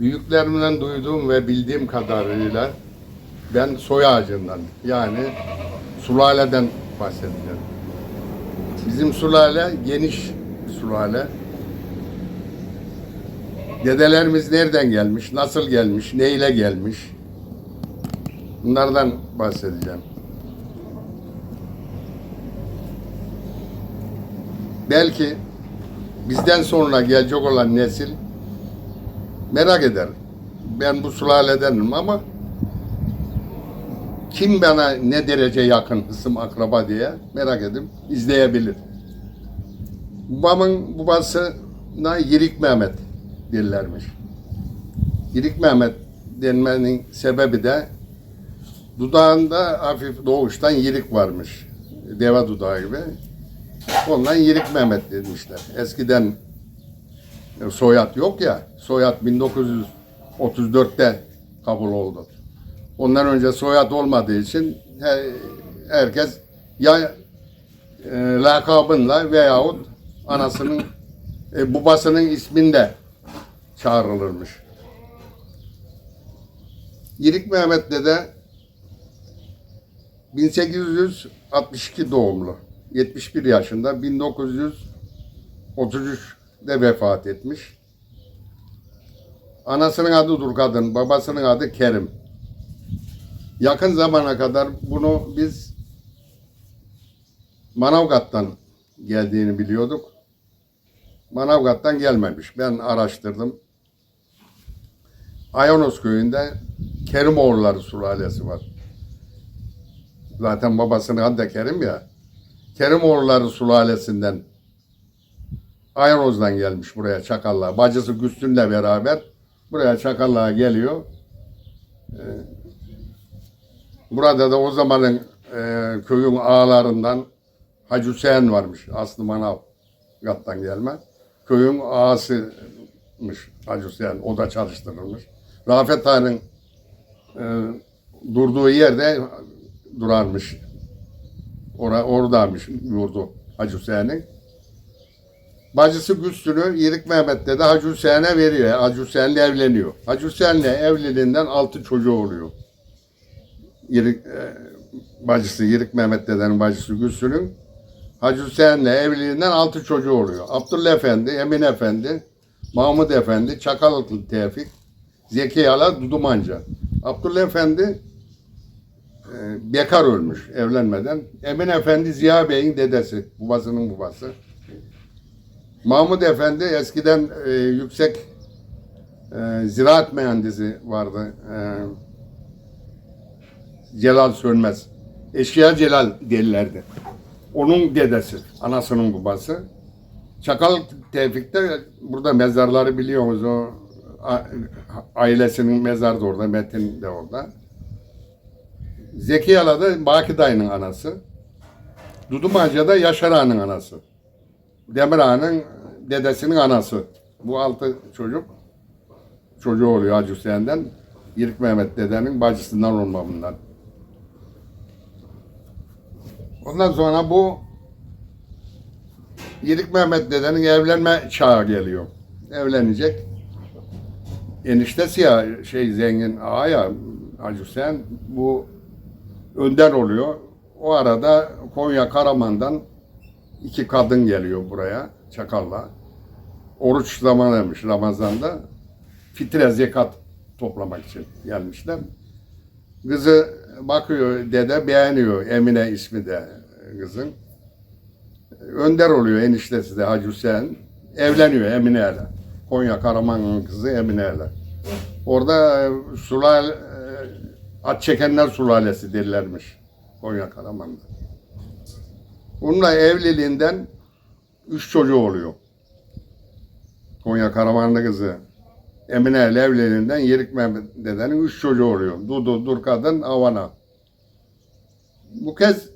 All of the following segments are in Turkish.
büyüklerimden duyduğum ve bildiğim kadarıyla ben soy ağacından yani sulaleden bahsedeceğim. Bizim sulale geniş sulale. Dedelerimiz nereden gelmiş, nasıl gelmiş, neyle gelmiş bunlardan bahsedeceğim. Belki bizden sonra gelecek olan nesil merak eder. Ben bu sülaledenim ama kim bana ne derece yakın hısım akraba diye merak edip izleyebilir. Babamın babasına Yirik Mehmet derlermiş. Yirik Mehmet denmenin sebebi de dudağında hafif doğuştan yirik varmış. Deve dudağı gibi. Ondan Yirik Mehmet demişler. Eskiden soyad yok ya. Soyad 1934'te kabul oldu. Ondan önce soyad olmadığı için he- herkes ya e, lakabınla veyahut anasının e, babasının isminde çağrılırmış. Yirik Mehmet dede 1862 doğumlu. 71 yaşında 1933'de vefat etmiş. Anasının adı Durkadın, babasının adı Kerim. Yakın zamana kadar bunu biz Manavgat'tan geldiğini biliyorduk. Manavgat'tan gelmemiş. Ben araştırdım. Ayanos köyünde Kerimoğulları sulalesi var. Zaten babasının adı da Kerim ya. Kerimoğulları sulalesinden Ayanos'dan gelmiş buraya Çakallığa. Bacısı Güstün'le beraber buraya Çakallığa geliyor. Ee, burada da o zamanın e, köyün ağalarından Hacı Hüseyin varmış. Aslı Manavgat'tan gelme. Köyün ağasıymış Hacı Hüseyin. O da çalıştırılmış. Rafet Ağa'nın e, durduğu yerde durarmış. Ora, oradaymış yurdu Hacı Hüseyin'in. Bacısı Güstün'ü Yirik Mehmet de Hacı Hüseyin'e veriyor. Hacı Hüseyin'le evleniyor. Hacı Hüseyin'le evliliğinden altı çocuğu oluyor. Yirik, e, bacısı Yirik Mehmet dedenin bacısı Güstün'ün Hacı Hüseyin'le evliliğinden altı çocuğu oluyor. Abdullah Efendi, Emin Efendi, Mahmud Efendi, Çakalıklı Tevfik, Zeki Ala, Dudumanca. Abdullah Efendi e, bekar ölmüş evlenmeden. Emin Efendi Ziya Bey'in dedesi, babasının babası. Mahmud Efendi eskiden e, yüksek e, ziraat mühendisi vardı. E, Celal Sönmez. Eşya Celal derlerdi. Onun dedesi, anasının babası. Çakal Tevfik'te burada mezarları biliyoruz o ailesinin mezarı da orada, Metin de orada. Zeki Ala da Baki dayının anası. Dudumaca da Yaşar Ağa'nın anası. Demir Ağa'nın dedesinin anası. Bu altı çocuk çocuğu oluyor Hacı Hüseyin'den. Yirik Mehmet dedenin bacısından olma bunlar. Ondan sonra bu Yirik Mehmet dedenin evlenme çağı geliyor. Evlenecek. Eniştesi ya şey zengin ağa ya Hacı Hüseyin bu önder oluyor. O arada Konya Karaman'dan iki kadın geliyor buraya Çakal'la. Oruç zamanıymış Ramazan'da. Fitre zekat toplamak için gelmişler. Kızı bakıyor dede beğeniyor Emine ismi de kızın. Önder oluyor eniştesi de Hacı Hüseyin. Evleniyor Emine'yle. Konya Karaman'ın kızı Emine'yle. Orada e, sulal e, at çekenler sulalesi derlermiş Konya Karaman'da. Bununla evliliğinden üç çocuğu oluyor. Konya Karamanlı kızı Emine ile evliliğinden Yerik Mehmet dedenin üç çocuğu oluyor. Dudu, Durkadın, Avana. Bu kez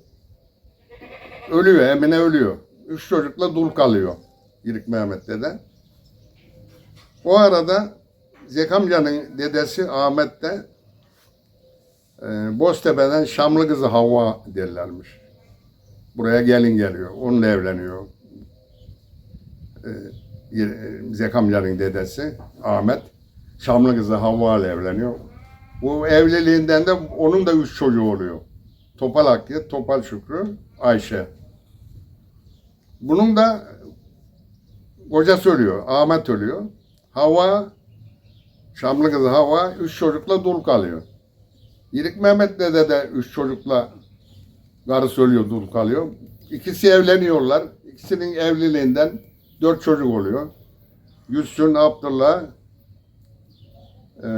ölüyor, Emine ölüyor. Üç çocukla dul kalıyor Yerik Mehmet dede. O arada Zeki amcanın dedesi Ahmet de e, Boztepe'den Şamlı kızı Havva derlermiş. Buraya gelin geliyor. Onunla evleniyor. E, Zeki amcanın dedesi Ahmet. Şamlı kızı Havva ile evleniyor. Bu evliliğinden de onun da üç çocuğu oluyor. Topal Hakkı, Topal Şükrü, Ayşe. Bunun da kocası ölüyor, Ahmet ölüyor. Havva, Şamlı kızı Havva üç çocukla dul kalıyor. İrik Mehmet dede de üç çocukla karısı ölüyor, dul kalıyor. İkisi evleniyorlar. İkisinin evliliğinden dört çocuk oluyor. Gülsün, Abdullah, e,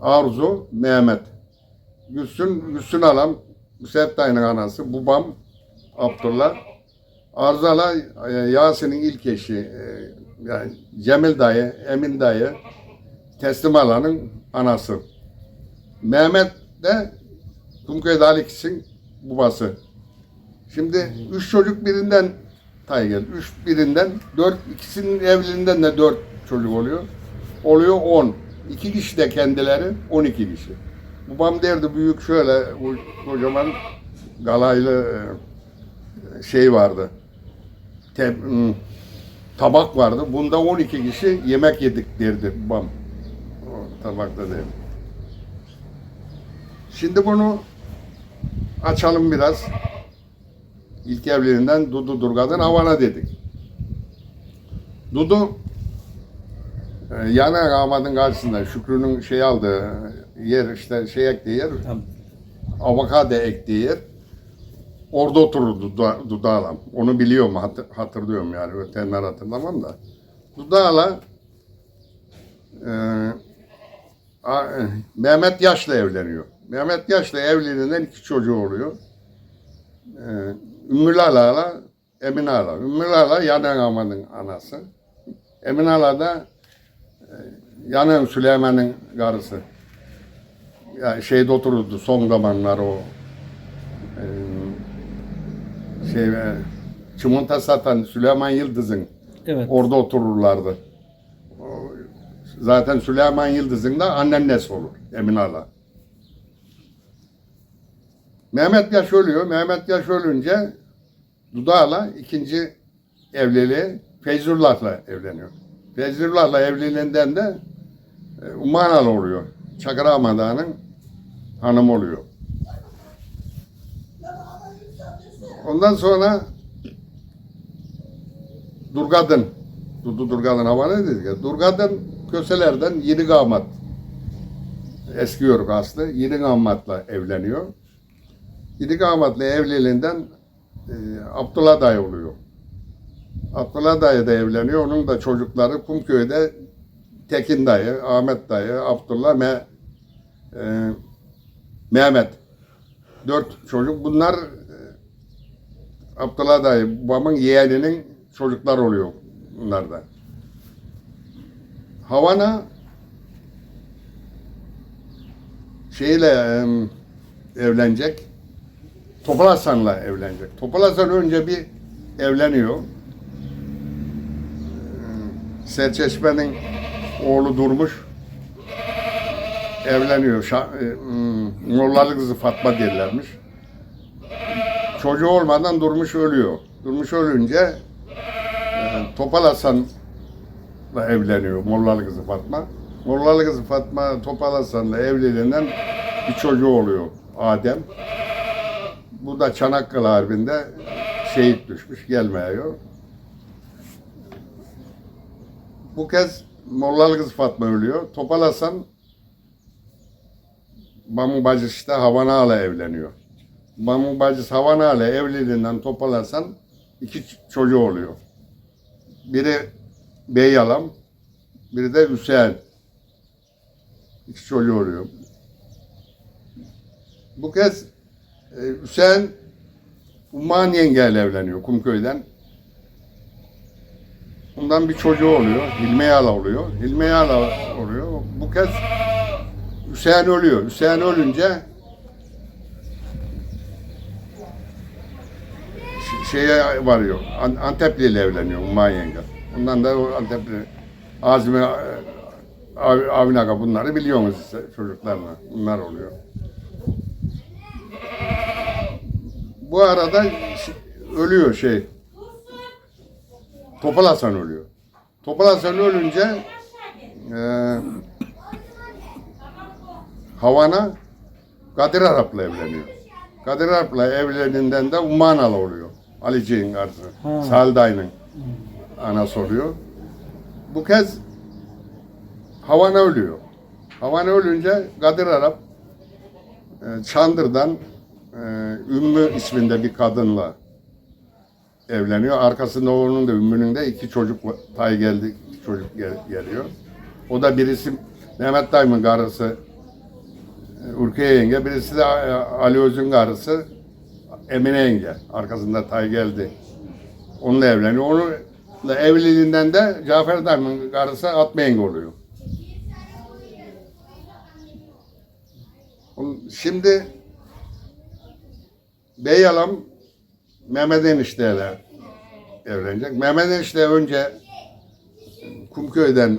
Arzu, Mehmet. Gülsün, Gülsün Alam, Settay'ın anası, babam, Abdullah. Arzu Ala, e, Yasin'in ilk eşi, e, yani Cemil dayı, Emin dayı, Teslim Ala'nın anası. Mehmet de Kumköy'de Ali Kişin babası. Şimdi üç çocuk birinden geldi. Üç birinden dört, ikisinin evliliğinden de dört çocuk oluyor. Oluyor on. İki kişi de kendileri on iki kişi. Babam derdi büyük şöyle o kocaman galaylı e, şey vardı. Te, hmm, tabak vardı. Bunda 12 kişi yemek yedik derdi babam. O tabakta değil. Şimdi bunu açalım biraz. İlk evliliğinden Dudu Durga'dan Havana dedik. Dudu e, yana Ahmet'in karşısında Şükrü'nün şey aldığı yer işte şey ektiği yer Tamam. avokado ektiği yer orada oturur Duda, Dudağla. Onu biliyorum hatır- hatırlıyorum yani ötenler hatırlamam da. Dudağla e, a- e, Mehmet Yaş'la evleniyor. Mehmet Yaş'la evliliğinden iki çocuğu oluyor. E, Ümmü Lala'la Emine Ala. Ümmü Lala Yanan Ahmet'in anası. Emine Ala da e, Yanan Süleyman'ın karısı. Yani şeyde otururdu son zamanlar o e, şey e, çimonta satan Süleyman Yıldız'ın Evet. orada otururlardı. O, zaten Süleyman Yıldız'ın da anneannesi olur Emine Ala. Mehmet Yaş ölüyor. Mehmet Yaş ölünce Dudağ'la ikinci evliliği Feyzullah'la evleniyor. Feyzullah'la evliliğinden de e, Umanalı oluyor. Çakır Ahmet hanım oluyor. Ondan sonra Durgadın, Dudu Durgadın hava ne dedik ya? Durgadın köselerden yedi damat. Eski Yörük aslı yedi damatla evleniyor. Yedi damatla evliliğinden e, Abdullah dayı oluyor. Abdullah dayı da evleniyor. Onun da çocukları Kumköy'de Tekin dayı, Ahmet dayı, Abdullah ve e, Mehmet. Dört çocuk. Bunlar e, Abdullah dayı, babamın yeğeninin çocuklar oluyor bunlar da. Havana şeyle em, evlenecek. Topal Hasan'la evlenecek. Topal Hasan önce bir evleniyor. Em, Serçeşme'nin oğlu Durmuş evleniyor. Şa, e, hmm, Mollalı kızı Fatma derlermiş. Çocuğu olmadan Durmuş ölüyor. Durmuş ölünce e, Topal Hasan'la evleniyor Mollalı kızı Fatma. Mollalı kızı Fatma Topal Hasan'la evliliğinden bir çocuğu oluyor Adem. Bu da Çanakkale Harbi'nde şehit düşmüş, gelmiyor. Bu kez Mollalı kız Fatma ölüyor. Topal Hasan Mamın bacısı işte Havana'la evleniyor. Mamın bacısı Havana'la evliliğinden Topal Hasan iki çocuğu oluyor. Biri Beyyalam, biri de Hüseyin. İki çocuğu oluyor. Bu kez Hüseyin Umman yengeyle evleniyor Kumköy'den. Bundan bir çocuğu oluyor. Hilmi Yala oluyor. Hilmi Yala oluyor. Bu kez Hüseyin ölüyor. Hüseyin ölünce şeye varıyor. An- Antepli ile evleniyor Umman yenge. Ondan da Antepli Azmi e, Av- Avni Aga bunları biliyorsunuz çocuklarla. Bunlar oluyor. Bu arada ölüyor şey. Topal Hasan ölüyor. Topal Hasan ölünce Ee, Havana Kadir Arap'la evleniyor. Kadir Arap'la evleninden de Umanalı oluyor. Alici'nin karısı. Ha. Salday'ın anası oluyor. Bu kez Havana ölüyor. Havana ölünce Kadir Arap e, Çandır'dan e, Ümmü isminde bir kadınla evleniyor. Arkasında onun da Ümmü'nün de iki çocuk tay geldi, iki çocuk gel- geliyor. O da birisi Mehmet Dayım'ın karısı e, Urkiye yenge, birisi de e, Ali Öz'ün karısı Emine yenge. Arkasında tay geldi. Onunla evleniyor. Onunla evliliğinden de Cafer Dayım'ın karısı Atma yenge oluyor. Onun- Şimdi Beyalam Mehmet Enişte'yle evlenecek. Mehmet Enişte önce Kumköy'den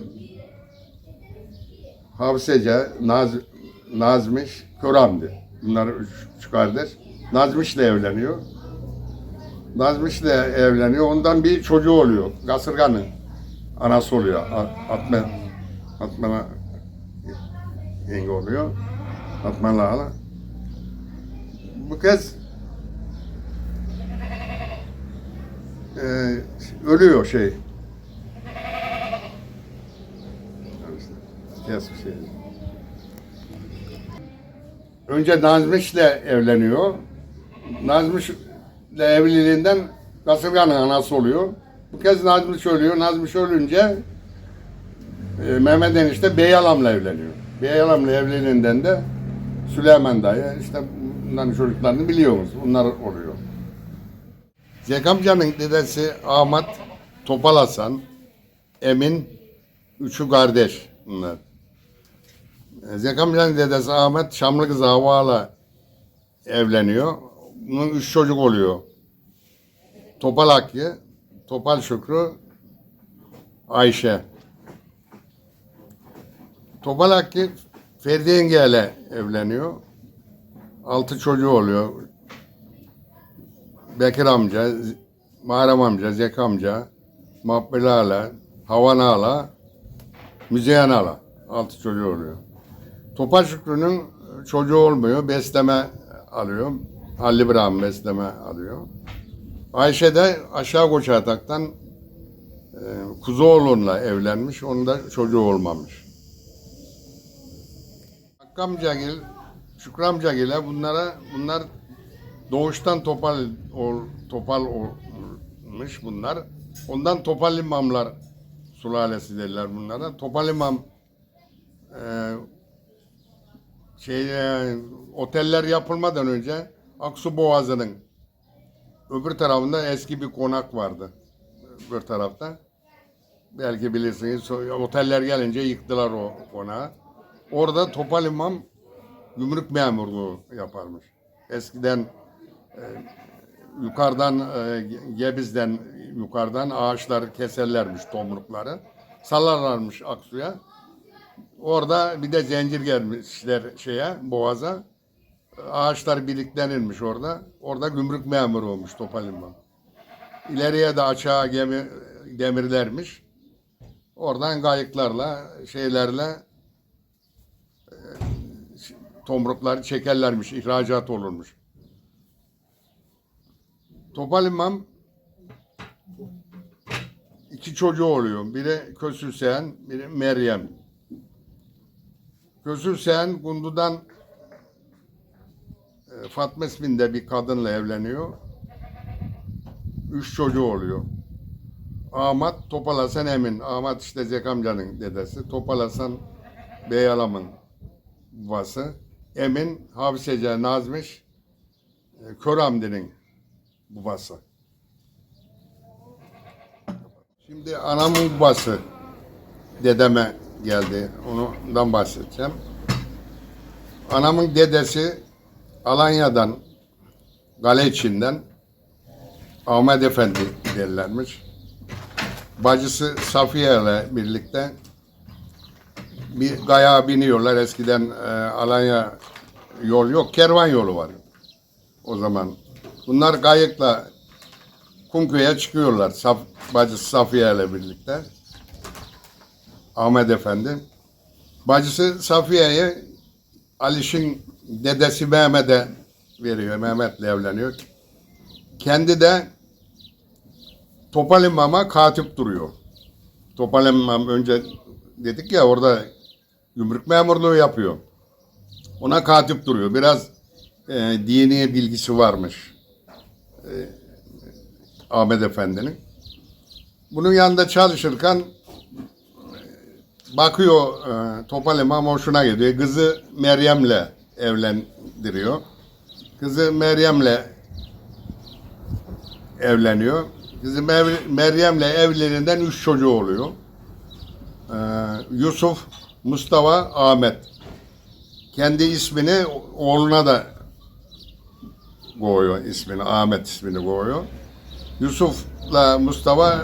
Havsece, Naz, Nazmiş, Köram'dı. Bunlar üç, kardeş. Nazmiş'le evleniyor. Nazmiş'le evleniyor. Ondan bir çocuğu oluyor. Kasırgan'ın anası oluyor. Atmen, Atmen'a yenge oluyor. Atmen'la hala. Bu kez e, ölüyor şey. Şey. Önce Nazmış'le evleniyor. Nazmış'le evliliğinden Kasırgan'ın anası oluyor. Bu kez Nazmış ölüyor. Nazmış ölünce e, Mehmet enişte Beyalam'la evleniyor. Beyalam'la evliliğinden de Süleyman dayı işte bunların çocuklarını biliyoruz. Bunlar oluyor. Zeki amcanın dedesi Ahmet Topal Hasan, Emin, üçü kardeş bunlar. E, Zeki amcanın dedesi Ahmet Şamlı kızı Havva'la evleniyor. Bunun üç çocuk oluyor. Topal Hakkı, Topal Şükrü, Ayşe. Topal Hakkı Ferdi yengeyle evleniyor. Altı çocuğu oluyor. Bekir amca, Muharrem amca, Zeki amca, Mahbeli Ala, Havan Ala, Müzeyyen Ala. Altı çocuğu oluyor. Topal Şükrü'nün çocuğu olmuyor. Besleme alıyor. Halil İbrahim besleme alıyor. Ayşe de aşağı Koçatak'tan e, Kuzuoğlu'nla evlenmiş. Onun da çocuğu olmamış. Hakkı amcagil, Şükrü amcagil'e bunlara bunlar doğuştan topal ol, topal olmuş bunlar. Ondan topal imamlar sulalesi derler bunlara. Topal imam e, şey e, oteller yapılmadan önce Aksu Boğazı'nın öbür tarafında eski bir konak vardı. Öbür tarafta. Belki bilirsiniz. Oteller gelince yıktılar o konağı. Orada Topal İmam gümrük memurluğu yaparmış. Eskiden yukarıdan e, Gebiz'den yukarıdan ağaçlar keserlermiş tomrukları. Salarlarmış Aksu'ya. Orada bir de zincir gelmişler şeye, boğaza. Ağaçlar biriklenirmiş orada. Orada gümrük memuru olmuş Topal. İleriye de açığa gemi, demirlermiş. Oradan kayıklarla, şeylerle e, tomrukları çekerlermiş, ihracat olurmuş. Topal İmam iki çocuğu oluyor. Biri Sen, biri Meryem. Sen Gundu'dan e, Fatma isminde bir kadınla evleniyor. Üç çocuğu oluyor. Ahmet Topal Hasan Emin. Ahmet işte Zeki amcanın dedesi. Topal Hasan Beyalam'ın babası. Emin Havsece Nazmış e, Kör Hamdi'nin babası. Şimdi anamın babası dedeme geldi. Ondan bahsedeceğim. Anamın dedesi Alanya'dan, Gale içinden Ahmet Efendi derlermiş. Bacısı Safiye ile birlikte bir gayağa biniyorlar. Eskiden e, Alanya yol yok, kervan yolu var o zaman. Bunlar kayıkla Kumköy'e çıkıyorlar. Saf, bacısı Safiye ile birlikte. Ahmet Efendi. Bacısı Safiye'yi Aliş'in dedesi Mehmet'e veriyor. Mehmet'le evleniyor. Kendi de Topal İmam'a katip duruyor. Topal İmam önce dedik ya orada gümrük memurluğu yapıyor. Ona katip duruyor. Biraz e, dini bilgisi varmış. E, Ahmet Efendi'nin. Bunun yanında çalışırken e, bakıyor e, Topal İmam hoşuna gidiyor. Kızı Meryem'le evlendiriyor. Kızı Meryem'le evleniyor. Kızı Meryem'le evliliğinden üç çocuğu oluyor. Ee, Yusuf, Mustafa, Ahmet. Kendi ismini oğluna da koyuyor ismini, Ahmet ismini koyuyor. Yusuf'la Mustafa e,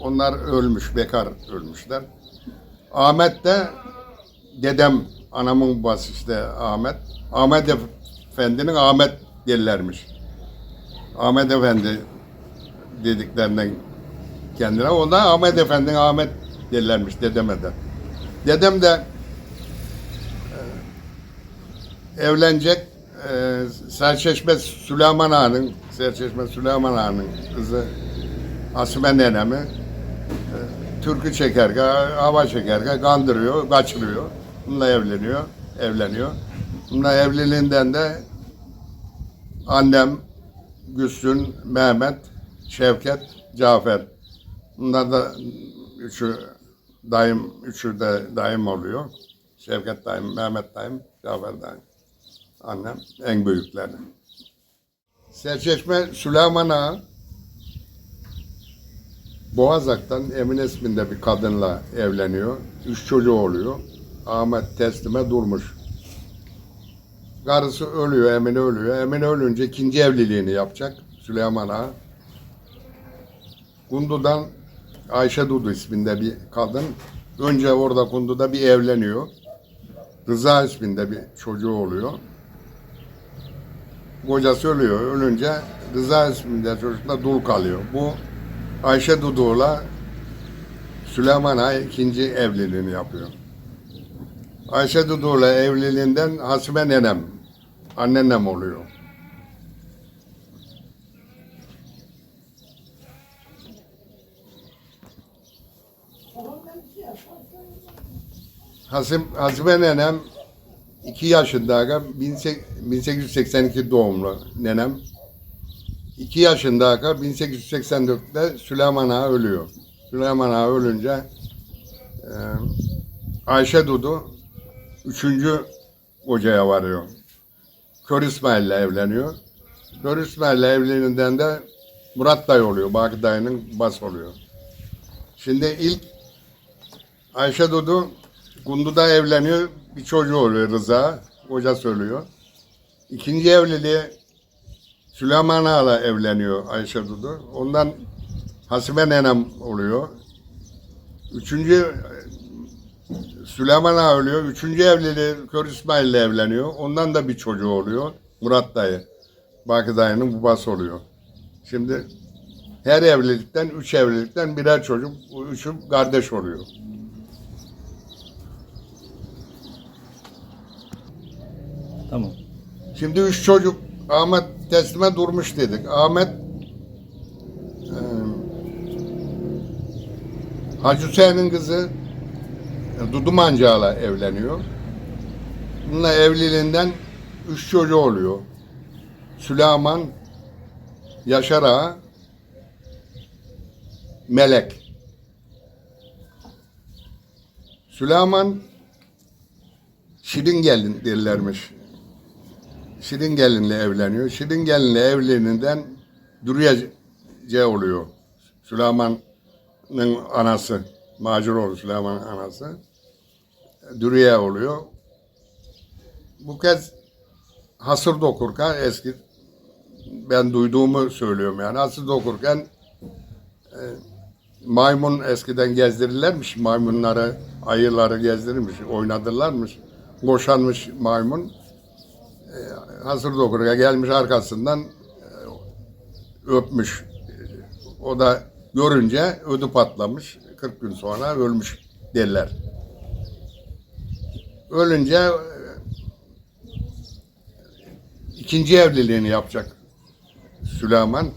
onlar ölmüş, bekar ölmüşler. Ahmet de dedem, anamın babası işte Ahmet. Ahmet Efendi'nin Ahmet derlermiş. Ahmet Efendi dediklerinden kendine. O da Ahmet Efendi'nin Ahmet derlermiş dedeme de. Dedem de e, evlenecek e, Serçeşme Süleyman Ağa'nın Serçeşme Süleyman Ağa'nın kızı Asime nenemi e, türkü çekerken, hava çekerken kandırıyor, kaçırıyor. Bununla evleniyor, evleniyor. Bununla evliliğinden de annem, Gülsün, Mehmet, Şevket, Cafer. Bunlar da üçü dayım, üçü de dayım oluyor. Şevket dayım, Mehmet dayım, Cafer dayım. Annem en büyükleri. Serçeşme Süleyman Ağa Boğazak'tan Emine isminde bir kadınla evleniyor. Üç çocuğu oluyor. Ahmet teslime durmuş. Karısı ölüyor, Emine ölüyor. Emine ölünce ikinci evliliğini yapacak Süleyman Ağa. Kundu'dan Ayşe Dudu isminde bir kadın. Önce orada Kundu'da bir evleniyor. Rıza isminde bir çocuğu oluyor. Kocası ölüyor. Ölünce Rıza isminde çocukla dul kalıyor. Bu Ayşe Dudu'la Süleyman Ağa ikinci evliliğini yapıyor. Ayşe Dudu'la evliliğinden Hasibe nenem, anneannem oluyor. Hasim, Hasibe nenem 2 yaşındayken 1882 doğumlu nenem. 2 yaşındayken 1884'te Süleyman Ağa ölüyor. Süleyman Ağa ölünce e, Ayşe Dudu üçüncü kocaya varıyor. Kör İsmail'le evleniyor. Kör İsmail'le evleninden de Murat dayı oluyor. Baki dayının bas oluyor. Şimdi ilk Ayşe Dudu Kundu'da evleniyor. Bir çocuğu oluyor Rıza. Koca söylüyor. İkinci evliliği Süleyman Ağa'la evleniyor Ayşe Dudu. Ondan Hasibe nenem oluyor. Üçüncü Süleyman Ağa ölüyor. Üçüncü evliliği Kör İsmail'le evleniyor. Ondan da bir çocuğu oluyor. Murat dayı. Baki dayının babası oluyor. Şimdi her evlilikten, üç evlilikten birer çocuk, üçü kardeş oluyor. Tamam. Şimdi üç çocuk Ahmet teslime durmuş dedik. Ahmet e, Hacı Hüseyin'in kızı e, evleniyor. Bununla evliliğinden üç çocuğu oluyor. Süleyman, Yaşar Ağa, Melek. Süleyman Şirin gelin derlermiş. Şirin gelinle evleniyor. Şirin gelinle evliliğinden Dürüyece oluyor. Süleyman'ın anası. Macuroğlu Süleyman'ın anası. Dürüye oluyor. Bu kez hasır dokurken eski ben duyduğumu söylüyorum yani. Hasır dokurken e, maymun eskiden gezdirirlermiş. Maymunları, ayıları gezdirirmiş, oynadırlarmış. Boşanmış maymun hazır dokuruya gelmiş arkasından e, öpmüş. O da görünce ödü patlamış. 40 gün sonra ölmüş derler. Ölünce e, ikinci evliliğini yapacak Süleyman. E,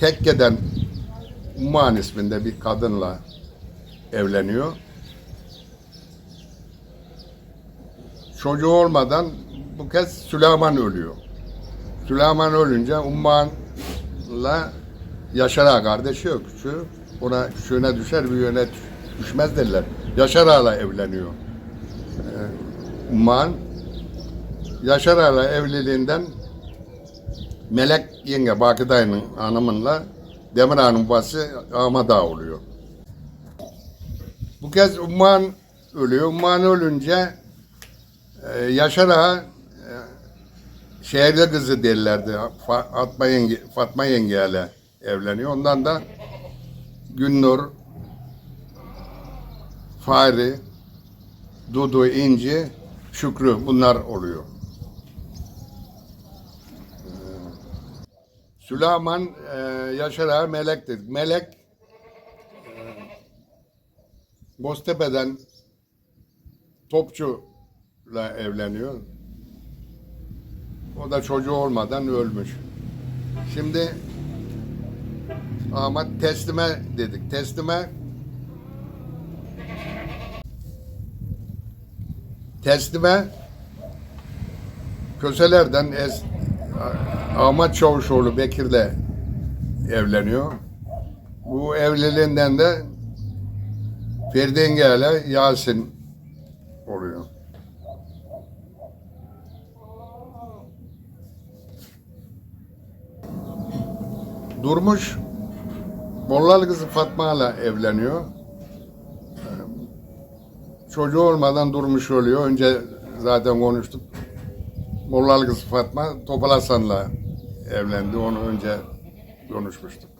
Tekke'den Umman isminde bir kadınla evleniyor. Çocuğu olmadan bu kez Süleyman ölüyor. Süleyman ölünce Umman'la Yaşar Ağa kardeşi yok küçüğü. Ona küçüğüne düşer yöne düşmez derler. Yaşar Ağa'la evleniyor. Ee, Umman Yaşar Ağa'la evliliğinden Melek yenge Baki dayının hanımınla Demir Ağa'nın babası Ahmet Ağa oluyor. Bu kez Umman ölüyor. Umman ölünce e, Yaşar Ağa şehirde kızı derlerdi. Fa- Fatma yenge, Fatma yengeyle evleniyor. Ondan da Günnur, Fahri, Dudu, İnci, Şükrü bunlar oluyor. Ee, Süleyman e, Yaşar Ağa Melek dedik. Melek e, Boztepe'den Topçu'la evleniyor. O da çocuğu olmadan ölmüş. Şimdi ama teslime dedik. Teslime teslime Köselerden es, Ahmet Çavuşoğlu Bekir'le evleniyor. Bu evliliğinden de Ferdi Enge ile Yasin oluyor. Durmuş Bollalı kızı Fatma ile evleniyor. Ee, Çocuğu olmadan Durmuş oluyor. Önce zaten konuştuk. Mollalı kızı Fatma Topal Hasan'la evlendi. Onu önce konuşmuştuk.